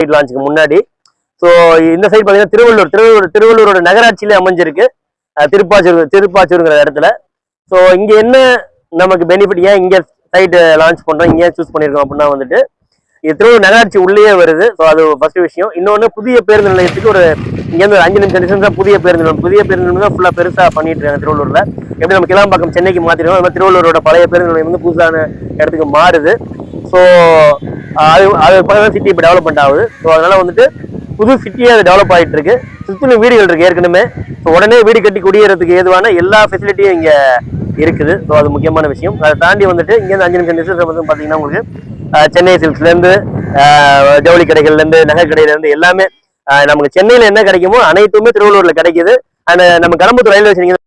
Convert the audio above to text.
Side லான்ச்சுக்கு முன்னாடி. So இந்த side பார்த்தீங்கன்னா திருவள்ளூர் திருவள்ளூர் திருவள்ளூரோட நகராட்சியிலே அமைஞ்சிருக்கு. திருப்பாச்சூர் திருப்பாச்சூருங்கிற இடத்துல. ஸோ இங்கே என்ன நமக்கு பெனிஃபிட் ஏன் இங்கே சைட்டு லான்ச் பண்ணுறோம் இங்கே சூஸ் பண்ணியிருக்கோம் அப்படின்னா வந்துட்டு இது திருவள்ளூர் நகராட்சி உள்ளேயே வருது. ஸோ அது ஃபர்ஸ்ட் விஷயம். இன்னொன்று புதிய பேருந்து நிலையத்துக்கு ஒரு இங்கேருந்து ஒரு அஞ்சு நிமிஷம் டிஸ்டன்ஸ் தான் புதிய பேருந்து நிலையம் புதிய பேருந்து நிலையம் தான் ஃபுல்லாக பெருசாக பண்ணிட்டு இருக்காங்க திருவள்ளூரில். எப்படி நம்ம கிளாம்பாக்கம் சென்னைக்கு மாற்றிடுவோம் அது திருவள்ளூரோட பழைய பேருந்து நிலையம் வந்து புதுசான இடத்துக்கு மாறுது. ஸோ அது அது பக்கம் சிட்டி இப்போ டெவலப்மெண்ட் ஆகுது. ஸோ அதனால வந்துட்டு புது சிட்டியாக அது டெவலப் ஆகிட்டு இருக்கு சுற்றிலும் வீடுகள் இருக்குது ஏற்கனவே. ஸோ உடனே வீடு கட்டி குடியேறதுக்கு ஏதுவான எல்லா ஃபெசிலிட்டியும் இங்கே இருக்குது. ஸோ அது முக்கியமான விஷயம். அதை தாண்டி வந்துட்டு இங்கேருந்து அஞ்சு நிமிஷம் டிஸ்டன்ஸ் வந்து பார்த்தீங்கன்னா உங்களுக்கு சென்னை சில்க்ஸ்லேருந்து ஜவுளி கடைகள்லேருந்து நகை கடையிலேருந்து எல்லாமே நமக்கு சென்னையில் என்ன கிடைக்குமோ அனைத்துமே திருவள்ளூரில் கிடைக்குது. அண்ட் நம்ம கடம்பத்தூர் ரயில்வே ஸ்டேஷன்